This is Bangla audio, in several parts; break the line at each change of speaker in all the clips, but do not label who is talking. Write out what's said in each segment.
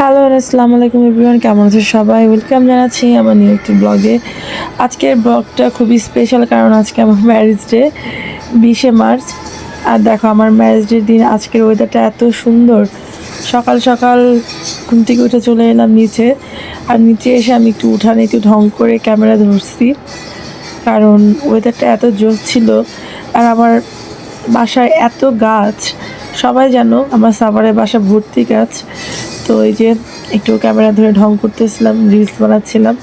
হ্যালো আসসালামু আলাইকুম এভরিওয়ান কেমন আছে সবাই? ওয়েলকাম জানাচ্ছি আমার নিউ একটি ব্লগে আজকের ব্লগটা খুবই স্পেশাল কারণ আজকে আমার ম্যারেজ ডে বিশে মার্চ। আর দেখো, আমার ম্যারেজ ডের দিন, আজকের ওয়েদারটা এত সুন্দর। সকাল সকাল ঘুম থেকে উঠে চলে এলাম নিচে। আর নিচে এসে আমি একটু উঠানে একটু ঢং করে ক্যামেরা ধরছি। কারণ ওয়েদারটা এত জোর ছিল। আর আমার বাসায় এত গাছ। সবাই জানো, আমার সাভারের বাসা ভর্তি গাছ। তো এই যে একটু ক্যামেরা ধরে ঢং করতেছিলাম রিলস বানাচ্ছিলাম।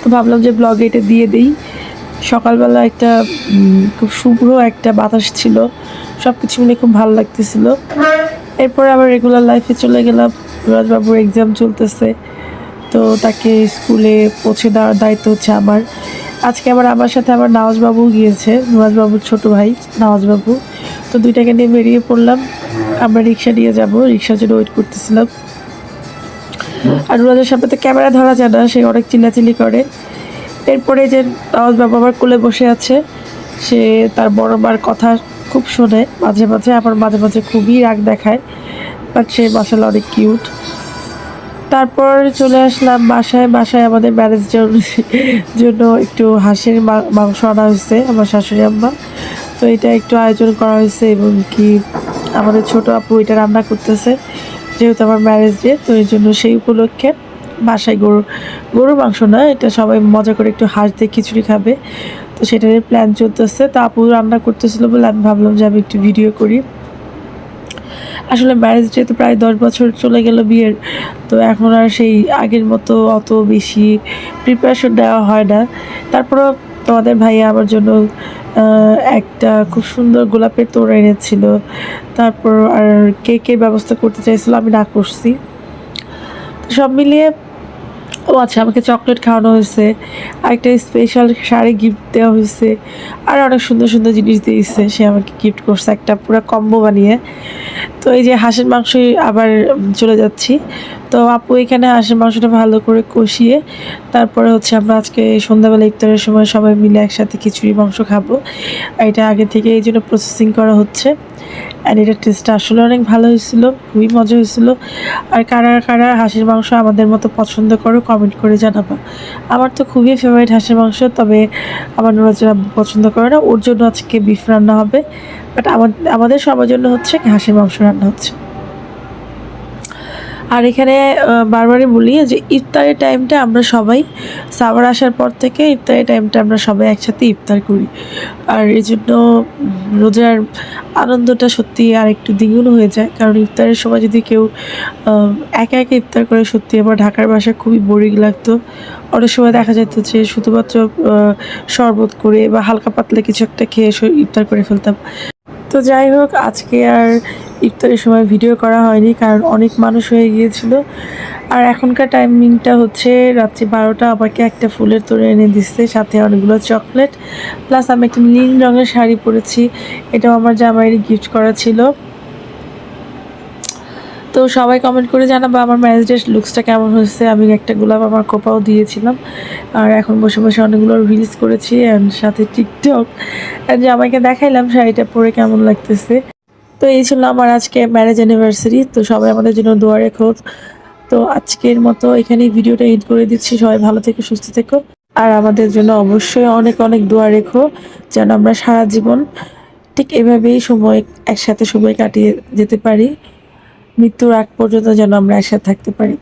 তো ভাবলাম যে ব্লগে এটা দিয়ে দিই। সকালবেলা একটা খুব শুভ্র একটা বাতাস ছিল। সব কিছু মিলে খুব ভালো লাগতেছিল। এরপরে আবার রেগুলার লাইফে চলে গেলাম। রাজবাবুর এক্সাম চলতেছে। তো তাকে স্কুলে পৌঁছে দেওয়ার দায়িত্ব হচ্ছে আমার। আজকে আবার আমার সাথে আমার নওয়াজবাবু গিয়েছে। নওয়াজবাবুর ছোট ভাই, নওয়াজবাবু। তো দুইটাকে নিয়ে বেরিয়ে পড়লাম। আমরা রিক্সা নিয়ে যাব। রিক্সার জন্য ওয়েট করতেছিলাম। আর নুরাজের সামনে তো ক্যামেরা ধরা যায় না, সে অনেক চিল্লাচিল্লি করে। এরপরে যে নওয়াজবাবু আমার কোলে বসে আছে, সে তার বড় মার কথা খুব শোনে। মাঝে মাঝে আবার মাঝে মাঝে খুবই রাগ দেখায় বাট সে মাসাল অনেক কিউট তারপর চলে আসলাম বাসায়। বাসায় আমাদের ম্যারেজ জন্য একটু হাঁসের মাংস আনা হয়েছে, আমার শাশুড়ি আম্মা। তো এটা একটু আয়োজন করা হয়েছে এবং কি আমাদের ছোট আপু এটা রান্না করতেছে, যেহেতু আমার ম্যারেজ ডে তো এই জন্য সেই উপলক্ষে বাসায় গরু, গরুর মাংস না, এটা সবাই মজা করে একটু হাঁস দিয়ে খিচুড়ি খাবে। তো সেটার প্ল্যান চলতেছে। তো আপু রান্না করতেছিল বলে আমি ভাবলাম যে আমি একটু ভিডিও করি। আসলে ম্যারেজ ডে তো প্রায় দশ বছর চলে গেল বিয়ের, তো এখন আর সেই আগের মতো অত বেশি প্রিপারেশন দেওয়া হয় না। তারপরও তোমাদের ভাইয়া আমার জন্য একটা খুব সুন্দর গোলাপের তোড়া এনেছিল। তারপর আর কেকের ব্যবস্থা করতে চাইছিল আমি না করছি। সব মিলিয়ে ও আচ্ছা আমাকে চকলেট খাওয়ানো হয়েছে, আরেকটা স্পেশাল শাড়ি গিফট দেওয়া হয়েছে, আর অনেক সুন্দর সুন্দর জিনিস দিয়েছে, সে আমাকে গিফট করছে, একটা পুরো কম্বো বানিয়ে। তো এই যে হাঁসের মাংসই আবার চলে যাচ্ছি। তো আপু এখানে হাঁসের মাংসটা ভালো করে কষিয়ে, তারপরে হচ্ছে আমরা আজকে সন্ধ্যাবেলা ইফতারের সময় সবাই মিলে একসাথে খিচুড়ি মাংস খাব। এটা আগে থেকে এই জন্য প্রসেসিং করা হচ্ছে। অ্যান্ড এটার টেস্টটা আসলে অনেক ভালো হয়েছিল, খুবই মজা হয়েছিল। আর কারা কারা হাঁসের মাংস আমাদের মতো পছন্দ করো কমেন্ট করে জানাবা। আমার তো খুবই ফেভারিট হাঁসের মাংস, তবে আমার যারা পছন্দ করে না, ওর জন্য আজকে বিফ রান্না হবে। বাট আমাদের সবার জন্য হচ্ছে হাঁসের মাংস রান্না হচ্ছে। আর এখানে বারবারই বলি যে ইফতারের টাইমটা আমরা সবাই সাবার আসার পর থেকে ইফতারের টাইমটা আমরা সবাই একসাথে ইফতার করি। আর এই জন্য রোজার আনন্দটা সত্যি আর একটু দ্বিগুণ হয়ে যায়। কারণ ইফতারের সময় যদি কেউ একা একা ইফতার করে, সত্যি আমার ঢাকার বাসা খুবই বোরিং লাগতো। অনেক সময় দেখা যেত যে শুধুমাত্র শরবত করে বা হালকা পাতলা কিছু একটা খেয়ে ইফতার করে ফেলতাম। তো যাই হোক, আজকে আর ইফতারের সময় ভিডিও করা হয়নি, কারণ অনেক মানুষ হয়ে গিয়েছিল। আর এখনকার টাইমিংটা হচ্ছে রাত্রি বারোটা আমাকে একটা ফুলের তোড়ে এনে দিচ্ছে, সাথে অনেকগুলো চকলেট। প্লাস আমি একটা নীল রঙের শাড়ি পরেছি, এটাও আমার জামাইয়ের গিফট করা ছিল। তো সবাই কমেন্ট করে জানাব আমার ম্যারেজ ডে লুকসটা কেমন হয়েছে। আমি একটা গোলাপ আমার কোপাও দিয়েছিলাম। আর এখন বসে বসে অনেকগুলো রিলস করেছি অ্যান্ড সাথে টিকটক অ্যান্ড জামাইকে দেখাইলাম শাড়িটা পরে কেমন লাগতেছে। তো এই ছিল আমার আজকে ম্যারেজ অ্যানিভার্সারি তো সবাই আমাদের জন্য দোয়া রেখো। তো আজকের মতো এখানে ভিডিওটা এড করে দিচ্ছি। সবাই ভালো থেকে, সুস্থ থেকো। আর আমাদের জন্য অবশ্যই অনেক অনেক দোয়া রেখো, যেন আমরা সারা জীবন ঠিক এভাবেই সময়, একসাথে সময় কাটিয়ে যেতে পারি। মৃত্যুর আগ পর্যন্ত যেন আমরা একসাথে থাকতে পারি।